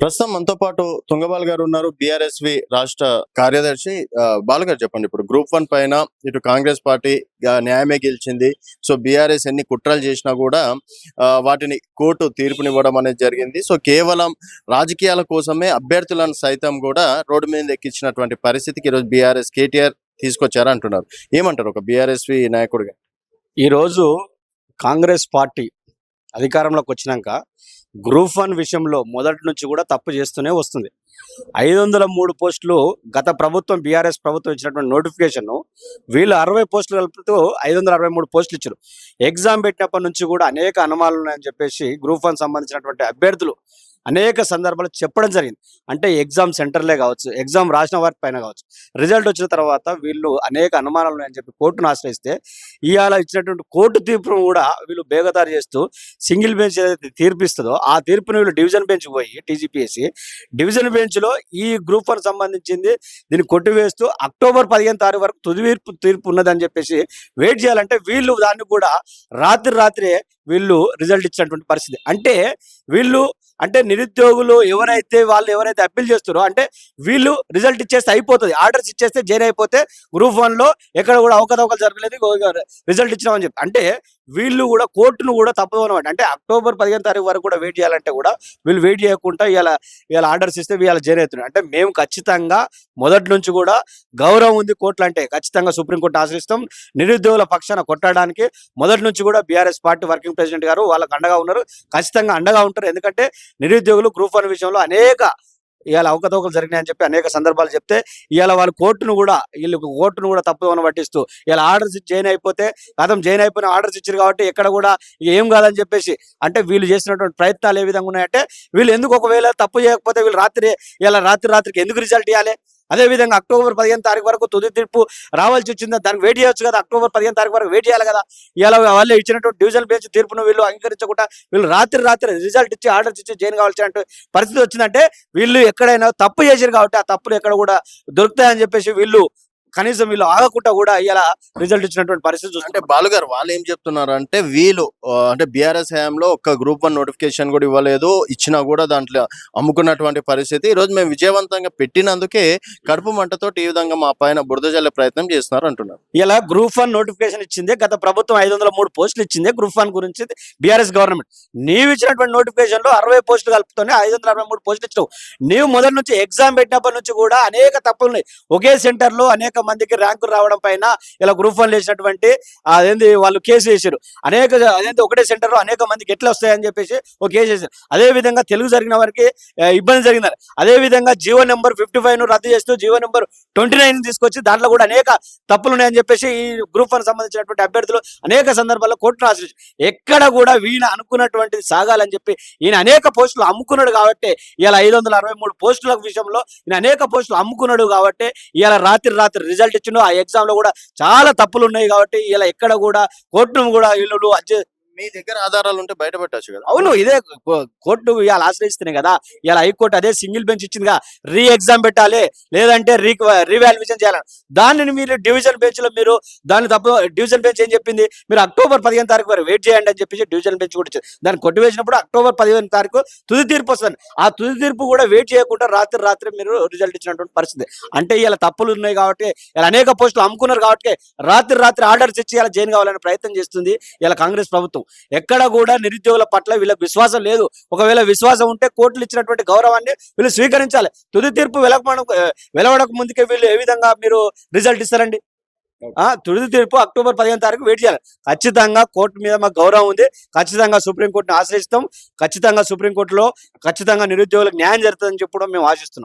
ప్రస్తుతం మనతో పాటు తుంగబాల్ గారు ఉన్నారు. బీఆర్ఎస్వి రాష్ట్ర కార్యదర్శి ఆ, చెప్పండి. ఇప్పుడు గ్రూప్ వన్ పైన ఇటు కాంగ్రెస్ పార్టీ న్యాయమే గెలిచింది. సో బీఆర్ఎస్ ఎన్ని కుట్రలు చేసినా కూడా వాటిని కోర్టు తీర్పునివ్వడం అనేది జరిగింది. సో కేవలం రాజకీయాల కోసమే అభ్యర్థులను సైతం కూడా రోడ్డు మీద ఎక్కించినటువంటి పరిస్థితికి ఈరోజు బీఆర్ఎస్ కేటీఆర్ తీసుకొచ్చారు అంటున్నారు. ఏమంటారు ఒక బీఆర్ఎస్వి నాయకుడిగా ఈరోజు కాంగ్రెస్ పార్టీ అధికారంలోకి వచ్చినాక గ్రూప్ వన్ విషయంలో మొదటి నుంచి కూడా తప్పు చేస్తూనే వస్తుంది. ఐదు వందల మూడు పోస్టులు గత ప్రభుత్వం బీఆర్ఎస్ ప్రభుత్వం ఇచ్చినటువంటి నోటిఫికేషన్ వీళ్ళు అరవై పోస్టులు కలుపుతూ ఐదు వందల అరవై మూడు పోస్టులు ఇచ్చారు. ఎగ్జామ్ పెట్టినప్పటి నుంచి కూడా అనేక అనుమానాలు ఉన్నాయని చెప్పేసి గ్రూప్ వన్ సంబంధించినటువంటి అభ్యర్థులు అనేక సందర్భాలు చెప్పడం జరిగింది. అంటే ఎగ్జామ్ సెంటర్లే కావచ్చు ఎగ్జామ్ రాసిన వారి పైన కావచ్చు. రిజల్ట్ వచ్చిన తర్వాత వీళ్ళు అనేక అనుమానాలు ఉన్నాయని చెప్పి కోర్టును ఆశ్రయిస్తే ఇవాళ ఇచ్చినటువంటి కోర్టు తీర్పును కూడా వీళ్ళు బేగదారి చేస్తూ సింగిల్ బెంచ్ ఏదైతే తీర్పిస్తుందో ఆ తీర్పును వీళ్ళు డివిజన్ బెంచ్ పోయి టీజీపీఎస్సి డివిజన్ బెంచ్లో ఈ గ్రూప్ వన్ సంబంధించింది దీన్ని కొట్టివేస్తూ అక్టోబర్ పదిహేను తారీఖు వరకు తుది తీర్పు తీర్పు ఉన్నదని చెప్పేసి వెయిట్ చేయాలంటే వీళ్ళు దాన్ని కూడా రాత్రి రాత్రే వీళ్ళు రిజల్ట్ ఇచ్చినటువంటి పరిస్థితి. అంటే వీళ్ళు అంటే నిరుద్యోగులు ఎవరైతే వాళ్ళు ఎవరైతే అప్పీల్ చేస్తారో అంటే వీళ్ళు రిజల్ట్ ఇచ్చేస్తే అయిపోతుంది. ఆర్డర్స్ ఇచ్చేస్తే జైన్ అయిపోతే గ్రూప్ వన్లో ఎక్కడ కూడా అవకతవకలు జరగలేదు రిజల్ట్ ఇచ్చినామని చెప్పి. అంటే వీళ్ళు కూడా కోర్టును కూడా తప్పదు అనమాట అంటే అక్టోబర్ పదిహేను తారీఖు వరకు కూడా వెయిట్ చేయాలంటే కూడా వీళ్ళు వెయిట్ చేయకుండా ఇలా ఇలా ఆర్డర్స్ ఇస్తే వీళ్ళ జైన్ అవుతున్నారు. అంటే మేము ఖచ్చితంగా మొదటి నుంచి కూడా గౌరవం ఉంది కోర్టులు అంటే ఖచ్చితంగా సుప్రీంకోర్టు ఆశ్రయిస్తాం. నిరుద్యోగుల పక్షాన కొట్టడానికి మొదటి నుంచి కూడా బీఆర్ఎస్ పార్టీ వర్కింగ్ ప్రెసిడెంట్ గారు వాళ్ళకి అండగా ఉన్నారు. ఖచ్చితంగా అండగా ఉంటారు. ఎందుకంటే నిరుద్యోగులు గ్రూప్ వన్ విషయంలో అనేక ఇవాళ అవకతవకలు జరిగినాయని చెప్పి అనేక సందర్భాలు చెప్తే ఇవాళ వాళ్ళు కోర్టును కూడా వీళ్ళు కోర్టును కూడా తప్పుదోవ పట్టిస్తూ ఇలా ఆర్డర్స్ జైన్ అయిపోతే గతం జైన్ అయిపోయిన ఆర్డర్స్ ఇచ్చారు కాబట్టి ఎక్కడ కూడా ఏం కాదని చెప్పేసి అంటే వీళ్ళు చేసినటువంటి ప్రయత్నాలు ఏ విధంగా ఉన్నాయంటే వీళ్ళు ఎందుకు ఒకవేళ తప్పు చేయకపోతే వీళ్ళు రాత్రి ఇలా రాత్రి రాత్రికి ఎందుకు రిజల్ట్ ఇవ్వాలి? అదే విధంగా అక్టోబర్ పదిహేను తారీఖు వరకు తుది తీర్పు రావాల్సి వచ్చింది దానికి వెయిట్ చేయొచ్చు కదా. అక్టోబర్ పదిహేను తారీఖు వరకు వెయిట్ చేయాలి కదా. ఇలా వాళ్ళు ఇచ్చినటువంటి డివిజన్ బెంచ్ తీర్పును వీళ్ళు అంగీకరించకుండా వీళ్ళు రాత్రి రాత్రి రిజల్ట్ ఇచ్చి ఆర్డర్స్ ఇచ్చి జైన్ కావాల్సిన పరిస్థితి వచ్చిందంటే వీళ్ళు ఎక్కడైనా తప్పు చేశారు కాబట్టి ఆ తప్పులు ఎక్కడ కూడా దొరుకుతాయని చెప్పేసి వీళ్ళు కనీసం వీళ్ళు ఆగకుండా కూడా ఇలా రిజల్ట్ ఇచ్చినటువంటి పరిస్థితి అంటే చూస్తుంటే బాలు గారు వాళ్ళు ఏం చెప్తున్నారు అంటే వీళ్ళు అంటే బీఆర్ఎస్ హయాంలో ఒక్క గ్రూప్ వన్ నోటిఫికేషన్ కూడా ఇవ్వలేదు. ఇచ్చినా కూడా దాంట్లో అమ్ముకున్నటువంటి పరిస్థితి. ఈ రోజు మేము విజయవంతంగా పెట్టినందుకే కడుపు మంటతో ఈ విధంగా మా పైన బురద జల్లే ప్రయత్నం చేస్తున్నారు అంటున్నారు. ఇలా గ్రూప్ వన్ నోటిఫికేషన్ ఇచ్చింది గత ప్రభుత్వం ఐదు వందల మూడు పోస్టులు ఇచ్చింది గ్రూప్ వన్ గురించి బీఆర్ఎస్ గవర్నమెంట్ నీవు ఇచ్చినటువంటి నోటిఫికేషన్లో అరవై పోస్టులు కలుపుతూనే ఐదు వందల అరవై మూడు పోస్టులు ఇచ్చినావు. నీవు మొదటి నుంచి ఎగ్జామ్ పెట్టినప్పటి నుంచి కూడా అనేక తప్పులు ఉన్నాయి. ఒకే సెంటర్లో అనేక మందికి ర్యాంకులు రావడం పైన ఇలా గ్రూప్ వన్ చేసినటువంటి అదేంది వాళ్ళు కేసు వేసారు అనేక అదేంటి ఒకటే సెంటర్లో అనేక మందికి ఎట్లా వస్తాయని చెప్పేసి ఒక కేసు వేసారు అదే విధంగా తెలుగు జరిగిన వారికి ఇబ్బంది జరిగిందని అదే విధంగా జీవో నెంబర్ ఫిఫ్టీ ఫైవ్ను రద్దు చేస్తూ జీవో నెంబర్ ట్వంటీ నైన్ తీసుకొచ్చి దాంట్లో కూడా అనేక తప్పులు ఉన్నాయని చెప్పేసి ఈ గ్రూప్ వన్ సంబంధించినటువంటి అభ్యర్థులు అనేక సందర్భాల్లో కోర్టును ఆశ్రయించారు. ఎక్కడ కూడా వీణ అనుకున్నటువంటిది సాగాలని చెప్పి ఈయన అనేక పోస్టులు అమ్ముకున్నాడు కాబట్టి ఇలా ఐదు వందల అరవై మూడు పోస్టుల విషయంలో ఈయన అనేక పోస్టులు అమ్ముకున్నాడు కాబట్టి ఇలా రాత్రి రాత్రి రిజల్ట్ ఇచ్చిండు ఆ ఎగ్జామ్లో కూడా చాలా తప్పులు ఉన్నాయి కాబట్టి ఇలా ఎక్కడ కూడా కోర్టును కూడా వీళ్ళు మీ దగ్గర ఆధారాలు ఉంటే బయట పెట్టచ్చు కదా. అవును ఇదే కో- కోర్టు ఇవాళ ఆశ్రయిస్తున్నాయి కదా. ఇలా హైకోర్టు అదే సింగిల్ బెంచ్ ఇచ్చిందిగా. రీ ఎగ్జామ్ పెట్టాలి లేదంటే రీ రీవాల్యుయేషన్ చేయాలి. దానిని మీరు డివిజన్ బెంచ్లో మీరు దాన్ని తప్ప డివిజన్ బెంచ్ ఏం చెప్పింది? మీరు అక్టోబర్ పదిహేను తారీఖు వరకు వెయిట్ చేయండి అని చెప్పేసి డివిజన్ బెంచ్ కూడా ఇచ్చింది. దాన్ని కొట్టివేసినప్పుడు అక్టోబర్ పదిహేను తారీఖు తుది తీర్పు వస్తుంది. ఆ తుది తీర్పు కూడా వెయిట్ చేయకుండా రాత్రి రాత్రి మీరు రిజల్ట్ ఇచ్చినటువంటి పరిస్థితి. అంటే ఇలా తప్పులు ఉన్నాయి కాబట్టి ఇలా అనేక పోస్టులు అమ్ముకున్నారు కాబట్టి రాత్రి రాత్రి ఆర్డర్స్ ఇచ్చి ఇలా జైన్ కావాలనే ప్రయత్నం చేస్తుంది ఇలా కాంగ్రెస్ ప్రభుత్వం. ఎక్కడ కూడా నిరుద్యోగుల పట్ల వీళ్ళకి విశ్వాసం లేదు. ఒకవేళ విశ్వాసం ఉంటే కోర్టులు ఇచ్చినటువంటి గౌరవాన్ని వీళ్ళు స్వీకరించాలి. తుది తీర్పు వెలకమడం వెలవడక ముందుకే వీళ్ళు ఏ విధంగా మీరు రిజల్ట్ ఇస్తారండి? ఆ తుది తీర్పు అక్టోబర్ పదిహేను తారీఖు వెయిట్ చేయాలి. ఖచ్చితంగా కోర్టు మీద మాకు గౌరవం ఉంది. ఖచ్చితంగా సుప్రీంకోర్టుని ఆశ్రయిస్తాం. ఖచ్చితంగా సుప్రీంకోర్టులో ఖచ్చితంగా నిరుద్యోగులకు న్యాయం జరుగుతుందని చెప్పడం మేము ఆశిస్తున్నాం.